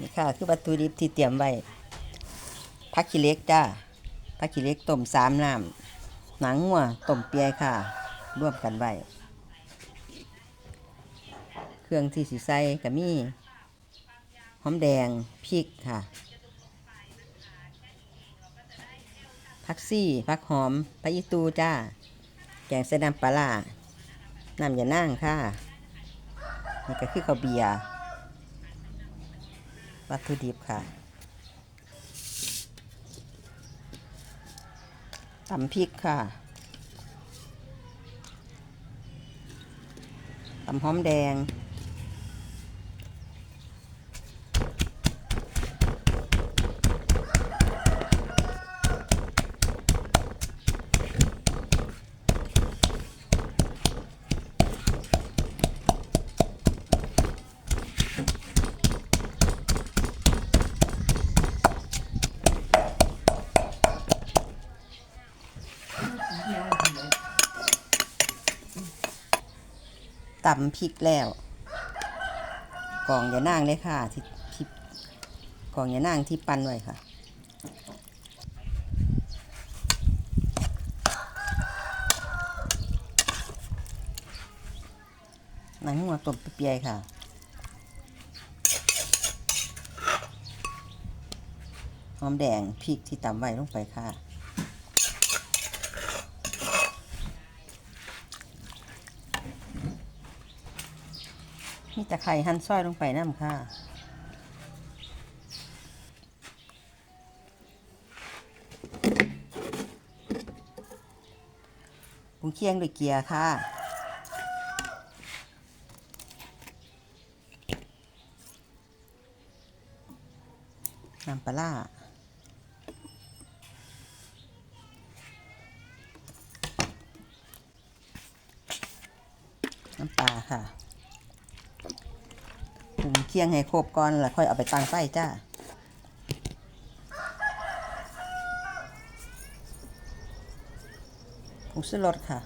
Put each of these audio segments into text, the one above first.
นี่ค่ะ คือวัตถุดิบที่เตรียมไว้ผักขี้เล็กจ้าผักขี้เล็กต้มสามน้ำหนังงัวต้มเปียค่ะ ร่วมกันไว้เครื่องที่สีใส่ก็มีหอมแดงพริกค่ะผักซี่ผักหอมผักอีตูจ้า แกงใส่น้ำปลาร้าน้ำยานั่งค่ะนี่ก็คือข้าวเบียร์ วัตถุดิบค่ะตำพริกค่ะตำหอมแดง ตำพริกแล้วกล่องอย่านางเลยค่ะที่ที่กล่องอย่านางที่ปั้นไว้ค่ะหนังหัวต้มเปียค่ะหอมแดงพริกที่ตำไว้ลงไปค่ะ มีตะไคร้หั่นซอยลงไปน้ำค่ะปรุงเคียงด้วยเกียร์ค่ะน้ำปลาร้าน้ำปลาค่ะ เคียงให้ครบก่อนแล้วค่อยเอาไปตั้งไฟจ้าผงชูรสค่ะ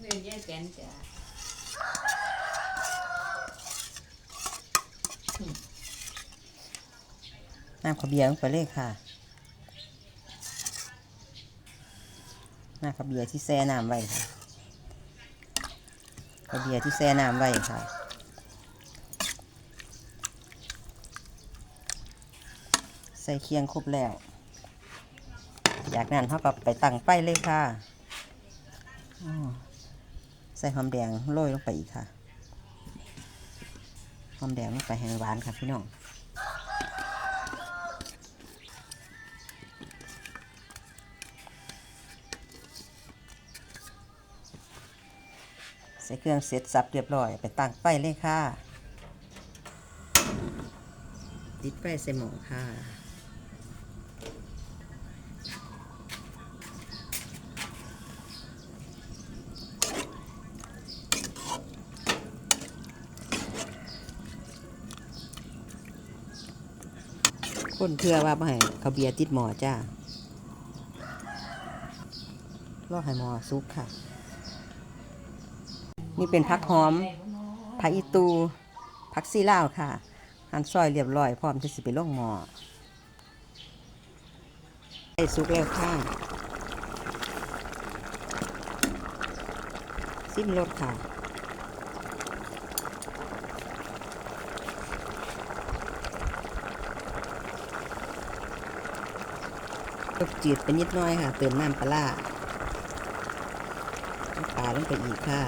เรื่องแย่แกนจ้ะน้ำข้าวเบียร์ลงไปเลยค่ะน้ำข้าวเบียร์ที่แช่น้ำไว้ค่ะ ข้าวเบียร์ที่แช่น้ำไว้ค่ะ ใส่เคียงครบแล้ว อยากนั้นเขาก็ไปตั้งไฟเลยค่ะใส่หอมแดงโรยลงไปอีกค่ะ หอมแดงลงไปแห้งหวานค่ะพี่น้อง ส่เครื่องเสร็จสับเรียบร้อย ไปตั้งไฟเลยค่ะติดไฟใส่หม้อค่ะคนเพื่อว่าไม่ให้เขาวเบียร์ติดหม้อจ้ารอให้หม้อสุกค่ะ นี่เป็นผักหอม ผักอีตู ผักซีลาวค่ะ หั่นซอยเรียบร้อยพร้อมที่สิไปลงหม้อใส่สุกแล้วค่ะซิมรสค่ะรสจืดไปนิดน้อยค่ะ เติมน้ำปลาปลาลงไปอีกค่ะ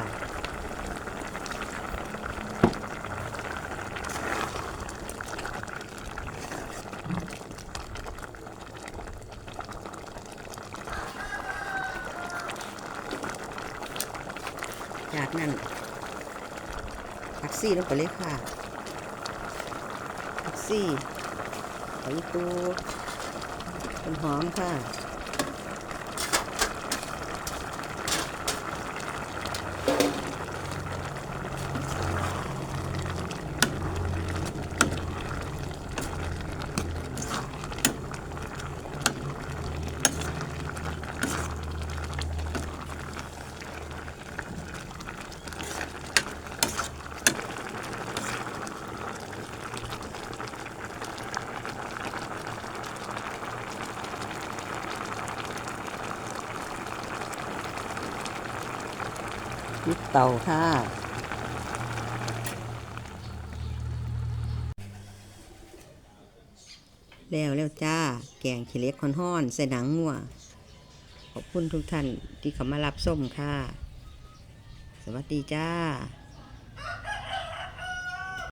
จากนั้นผักซี่ลงไปเลยค่ะผักซี่ใบตูต้นหอมค่ะ ปิดเตาค่ะ แล้วแล้วจ้า แกงขี้เล็กคอนฮ้อน ใส่หนังงัว ขอบคุณทุกท่านที่เข้ามารับส้มค่ะ สวัสดีจ้า